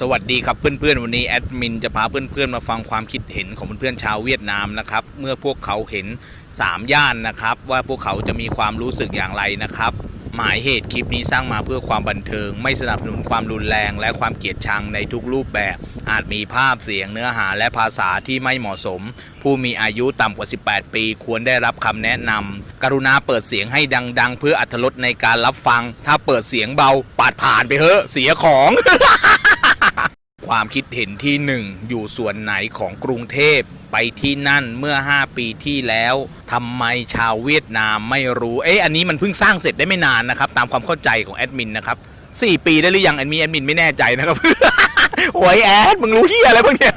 สวัสดีครับเพื่อนๆ วันนี้แอดมินจะพาเพื่อนๆ มาฟังความคิดเห็นของเพื่อนๆชาวเวียดนามนะครับ เมื่อพวกเขาเห็น 3 ย่านนะครับ ว่าพวกเขาจะมีความรู้สึกอย่างไรนะครับ หมายเหตุคลิปนี้สร้างมาเพื่อความบันเทิง ไม่สนับสนุนความรุนแรง และความเกลียดชังในทุกรูปแบบ อาจมีภาพเสียงเนื้อหาและภาษาที่ไม่เหมาะสม ผู้มีอายุต่ำกว่า 18 ปี ควรได้รับคำแนะนำกรุณาเปิดเสียงให้ดัง ๆ เพื่ออัธรสในการรับฟัง ถ้าเปิดเสียงเบาปาดผ่านไปเถอะเสียของ คิดเห็นที่หนึ่งอยู่ส่วนไหนของกรุงเทพไปที่นั่นเมื่อ 5 ปีที่แล้วทำไมชาวเวียดนามไม่รู้เอ๊ะอันนี้มันเพิ่งสร้างเสร็จได้ไม่นานนะครับ ตามความเข้าใจของแอดมินนะครับ4ปีได้หรือยังแอดมินแอดมินไม่แน่ใจนะครับโอ้ยแอดมึงรู้เฮียอะไรบ้างเนี่ย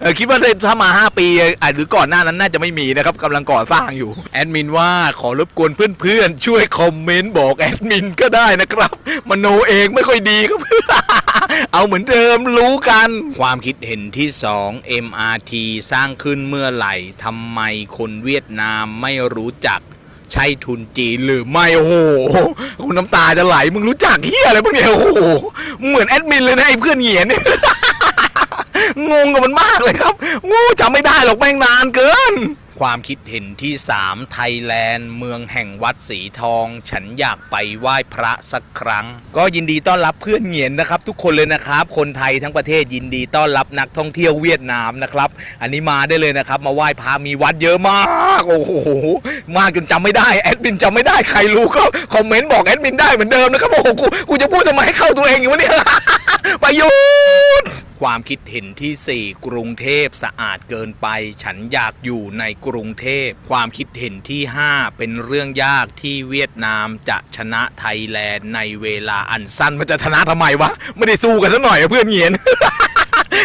เออคิดว่าถ้ามา 5 ปีอะหรือก่อนหน้านั้นน่าจะไม่มีนะครับกำลังก่อสร้างอยู่ แอดมินว่าขอรบกวนเพื่อนๆ ช่วยคอมเมนต์บอกแอดมินก็ได้นะครับ มโนเองไม่ค่อยดีครับ เอาเหมือนเดิมรู้กัน ความคิดเห็นที่ 2 MRT สร้างขึ้นเมื่อไหร่ทำไมคนเวียดนามไม่รู้จักใช่ทุนจีนหรือไม่โอ้โหคุณน้ำตาจะไหลมึงรู้จักเฮียอะไรบ้างเนี่ยโอ้โหเหมือนแอดมินเลยนะไอ้เพื่อนเหียนงงกับมันมากเลยครับโอ้จำไม่ได้หรอกแม่งนานเกิน ความคิดเห็นที่ 3 ไทยแลนด์ เมืองแห่งวัดสีทอง ฉันอยากไปไหว้พระสักครั้ง ก็ยินดีต้อนรับเพื่อนเหงียนนะครับ ทุกคนเลยนะครับ คนไทยทั้งประเทศยินดีต้อนรับนักท่องเที่ยวเวียดนามนะครับ อันนี้มาได้เลยนะครับ มาไหว้พระมีวัดเยอะมากโอ้โหมากจนจำไม่ได้แอดมินจำไม่ได้ใครรู้ก็คอมเมนต์บอกแอดมินได้เหมือนเดิมนะครับโอ้โหกูกูจะพูดทำไมให้เข้าตัวเองอยู่วะเนี่ยประยุทธ์ ความคิดเห็นที่ 4 กรุงเทพสะอาดเกินไป ฉันอยากอยู่ในกรุงเทพ ความคิดเห็นที่ 5 เป็นเรื่องยากที่เวียดนามจะชนะไทยแลนด์ในเวลาอันสั้นมันจะชนะทำไมวะ ไม่ได้สู้กันซะหน่อยเพื่อนเหงียน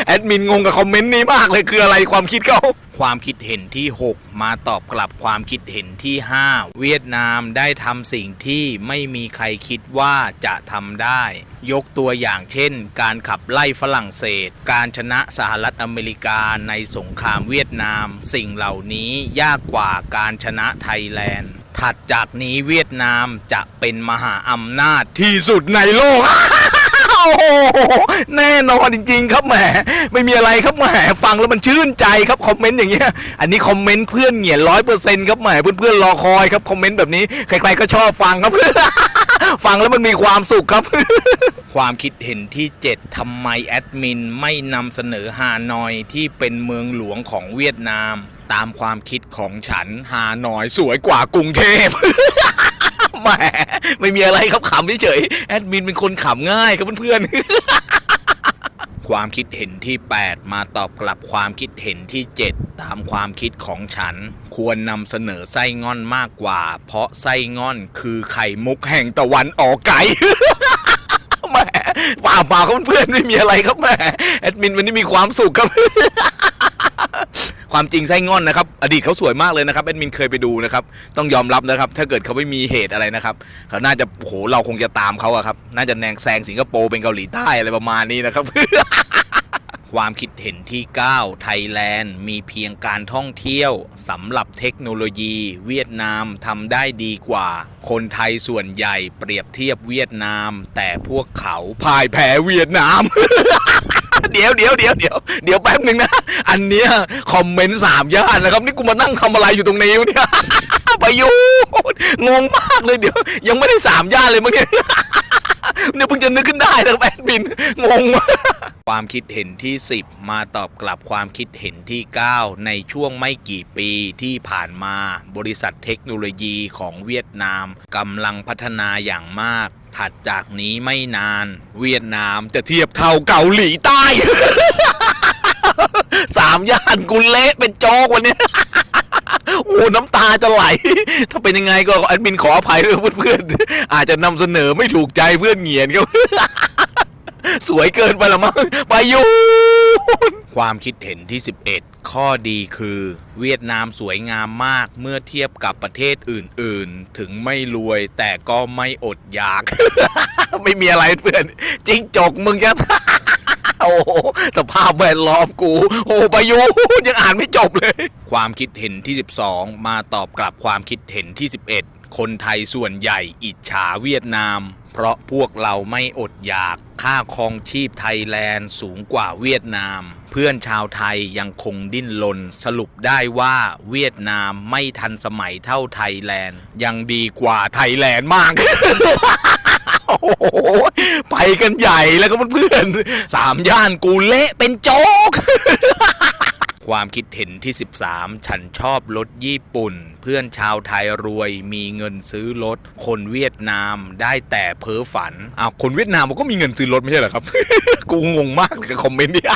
แอดมินงงกับคอมเมนต์นี้มากเลยคืออะไรความคิดเขา ความคิดเห็นที่ 6 มาตอบกลับความคิดเห็นที่ 5 เวียดนามได้ทำสิ่งที่ไม่มีใครคิดว่าจะทำได้ ยกตัวอย่างเช่น การขับไล่ฝรั่งเศส การชนะสหรัฐอเมริกาในสงครามเวียดนาม สิ่งเหล่านี้ยากกว่าการชนะไทยแลนด์ ถัดจากนี้เวียดนามจะเป็นมหาอำนาจที่สุดในโลก โอ้โหแน่นอนจริง ๆ ครับแหมไม่มีอะไรครับแหมฟังแล้วมันชื่นใจครับคอมเมนต์อย่างเงี้ยอันนี้คอมเมนต์เพื่อนเหงียนร้อยเปอร์เซ็นต์ครับแหมเพื่อนๆรอคอยครับคอมเมนต์แบบนี้ใครๆก็ชอบฟังครับฟังแล้วมันมีความสุขครับ ความคิดเห็นที่ 7ทำไมแอดมินไม่นำเสนอฮานอยที่เป็นเมืองหลวงของเวียดนาม ตามความคิดของฉันฮานอยสวยกว่ากรุงเทพ หมไม่มีอะไรครับขำเฉยแอดมินเป็นคนขำง่ายครับเพื่อนๆ ความคิดเห็นที่ 8 มาตอบกลับความคิดเห็นที่ 7 ตามความคิดของฉัน ควรนำเสนอไส้ง่อนมากกว่า เพราะไส้ง่อนคือไข่มุกแห่งตะวันออกไก่แหมป่าเปล่าครับเพื่อนไม่มีอะไรครับแหมแอดมินวันนี้มีความสุขครับ ความจริงไส้งอนนะครับ อดีตเขาสวยมากเลยนะครับแอดมินเคยไปดูนะครับ ต้องยอมรับนะครับ ถ้าเกิดเขาไม่มีเหตุอะไรนะครับเขาน่าจะโอ้โหเราคงจะตามเขาอะครับ น่าจะแนงแซงสิงคโปร์เป็นเกาหลีใต้อะไรประมาณนี้นะครับ ความคิดเห็นที่ 9 ไทยแลนด์ มีเพียงการท่องเที่ยวสำหรับเทคโนโลยี เวียดนามทำได้ดีกว่า คนไทยส่วนใหญ่เปรียบเทียบเวียดนาม แต่พวกเขาพ่ายแพ้เวียดนาม เดี๋ยวเดี๋ยวเดี๋ยวเดี๋ยวเดี๋ยวแป๊บหนึ่งนะ อันเนี้ยคอมเมนต์สามย่านนะครับ นี่กูมานั่งทำอะไรอยู่ตรงนี้วะเนี่ยประยุทธ์งงมากเลยเดี๋ยว ยังไม่ได้สามย่านเลยมั้งเนี่ยเนี่ยเพิ่งจะนึกขึ้นได้นะครับแอดมินงงมากความคิดเห็นที่ 10 มาตอบกลับความคิดเห็นที่ 9 ในช่วงไม่กี่ปีที่ผ่านมา บริษัทเทคโนโลยีของเวียดนามกำลังพัฒนาอย่างมาก ถัดจากนี้ไม่นาน เวียดนามจะเทียบเท่าเกาหลีใต้ สามย่านกุเละเป็นโจกวันนี้โอ้น้ำตาจะไหล ถ้าเป็นยังไงก็แอดมินขออภัยด้วยเพื่อนๆ อาจจะนำเสนอไม่ถูกใจเพื่อนเหงียนครับสวยเกินไปละมั้งไปยุนความคิดเห็นที่ 11 ข้อดีคือ เวียดนามสวยงามมากเมื่อเทียบกับประเทศอื่น ๆ ถึงไม่รวยแต่ก็ไม่อดอยาก ไม่มีอะไรเพื่อนจริงจกมึงจะโอ้สภาพแวดล้อมกู โอ้ประยุยังอ่านไม่จบเลย ความคิดเห็นที่ 12 มาตอบกลับความคิดเห็นที่ 11 คนไทยส่วนใหญ่อิจฉาเวียดนาม เพราะพวกเราไม่อดอยาก ค่าครองชีพไทยแลนด์สูงกว่าเวียดนาม พื่อนชาวไทยยังคงดิ้นรนสรุปได้ว่าเวียดนามไม่ทันสมัยเท่าไทยแลนด์ ยังดีกว่าไทยแลนด์มากโอ้โหไปกันใหญ่แล้วก็เพื่อนๆสามย่านกูเละเป็นโจ๊กความคิดเห็นที่ 13 ฉันชอบรถญี่ปุ่น เพื่อนชาวไทยรวยมีเงินซื้อรถ คนเวียดนามได้แต่เพ้อฝันอ้าวคนเวียดนามมันก็มีเงินซื้อรถไม่ใช่เหรอครับ กูงงมากกับคอมเมนต์เนี่ย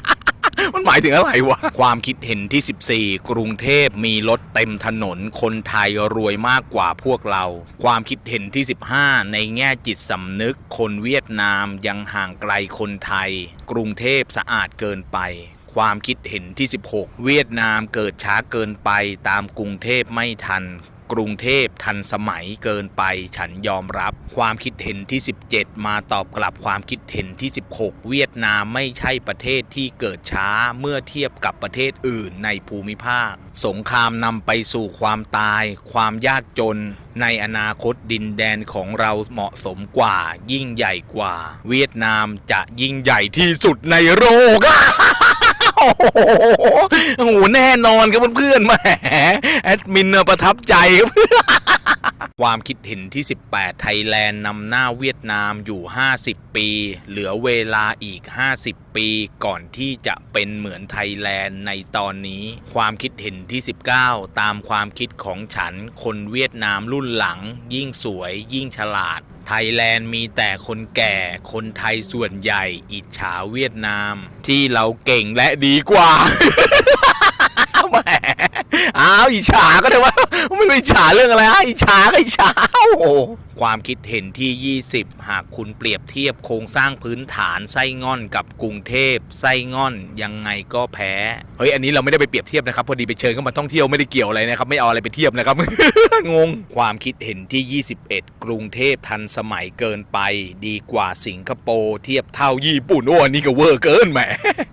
มันหมายถึงอะไรวะ ความคิดเห็นที่ 14 กรุงเทพมีรถเต็มถนน คนไทยรวยมากกว่าพวกเรา ความคิดเห็นที่ 15 ในแง่จิตสำนึก คนเวียดนามยังห่างไกลคนไทย กรุงเทพสะอาดเกินไปความคิดเห็นที่ 16 เวียดนามเกิดช้าเกินไปตามกรุงเทพไม่ทัน กรุงเทพทันสมัยเกินไปฉันยอมรับ ความคิดเห็นที่ 17 มาตอบกลับความคิดเห็นที่ 16 เวียดนามไม่ใช่ประเทศที่เกิดช้าเมื่อเทียบกับประเทศอื่นในภูมิภาค สงครามนำไปสู่ความตาย ความยากจน ในอนาคตดินแดนของเราเหมาะสมกว่า ยิ่งใหญ่กว่า เวียดนามจะยิ่งใหญ่ที่สุดในโลก โอ้โหแน่นอนครับเพื่อนๆแหมแอดมินน่ะประทับใจครับ ความคิดเห็นที่ 18 ไทยแลนด์นำหน้าเวียดนามอยู่ 50 ปี เหลือเวลาอีก 50 ปีก่อนที่จะเป็นเหมือนไทยแลนด์ในตอนนี้ ความคิดเห็นที่ 19 ตามความคิดของฉัน คนเวียดนามรุ่นหลัง ยิ่งสวยยิ่งฉลาดไทยแลนด์มีแต่คนแก่ คนไทยส่วนใหญ่ อิจฉาเวียดนาม ที่เราเก่งและดีกว่าาวอิจฉาก็ได้ว่าไม่รู้อิจฉาเรื่องอะไรฮะอิจฉาก็อิจฉาโอ้ความคิดเห็นที่ 20 หากคุณเปรียบเทียบโครงสร้างพื้นฐานไส้ง่อนกับกรุงเทพไส้ง่อนยังไงก็แพ้เฮ้ยอันนี้เราไม่ได้ไปเปรียบเทียบนะครับพอดีไปเชิญเข้ามาท่องเที่ยวไม่ได้เกี่ยวอะไรนะครับไม่เอาอะไรไปเทียบนะครับ งงความคิดเห็นที่ 21 กรุงเทพทันสมัยเกินไป ดีกว่าสิงคโปร์เทียบเท่าญี่ปุ่นโอ้อันนี้ก็เวอร์เกินแหม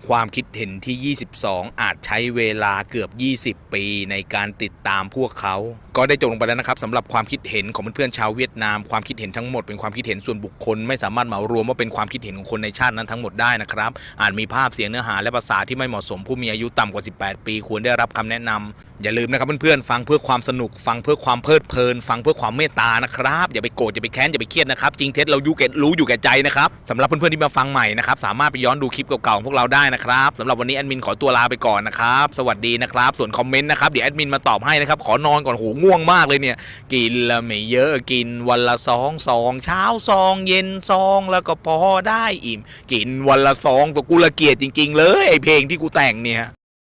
ความคิดเห็นที่ 22 อาจใช้เวลาเกือบ 20 ปีในการติดตามพวกเขา ก็ได้จบลงไปแล้วนะครับสำหรับความคิดเห็นของเพื่อนๆชาวเวียดนาม ความคิดเห็นทั้งหมดเป็นความคิดเห็นส่วนบุคคล ไม่สามารถเหมารวมว่าเป็นความคิดเห็นของคนในชาตินั้นทั้งหมดได้นะครับอาจมีภาพเสียงเนื้อหาและภาษาที่ไม่เหมาะสมผู้มีอายุต่ำกว่า 18 ปี ควรได้รับคำแนะนำอย่าลืมนะครับเพื่อนๆฟังเพื่อความสนุก ฟังเพื่อความเพลิดเพลิน ฟังเพื่อความเมตตานะครับอย่าไปโกรธอย่าไปแค้นอย่าไปเครียดนะครับจริงเท็จเรายู่แก่รู้อยู่แก่ใจนะครับสำหรับเพื่อนๆที่มาฟังใหม่นะครับสามารถไปย้อนดูคลิปเก่าๆของพวกเราได้นะครับสำหรับวันนี้แอดมินขอตัวลาไปก่อนนะครับสวัสดีนะครับส่วนคอมเมนต์นะครับเดี๋ยวแอดมินมาตอบให้นะครับขอนอนก่อนโหง่่วงมากเลยเนี่ย กินละไม่เยอะกินวันละสองสองเช้าซองเย็นซองแล้วก็พอได้อิ่ม กินวันละซองตัวกูละเกียดจริง ๆ เลยไอเพลงที่กูแต่งเนี่ย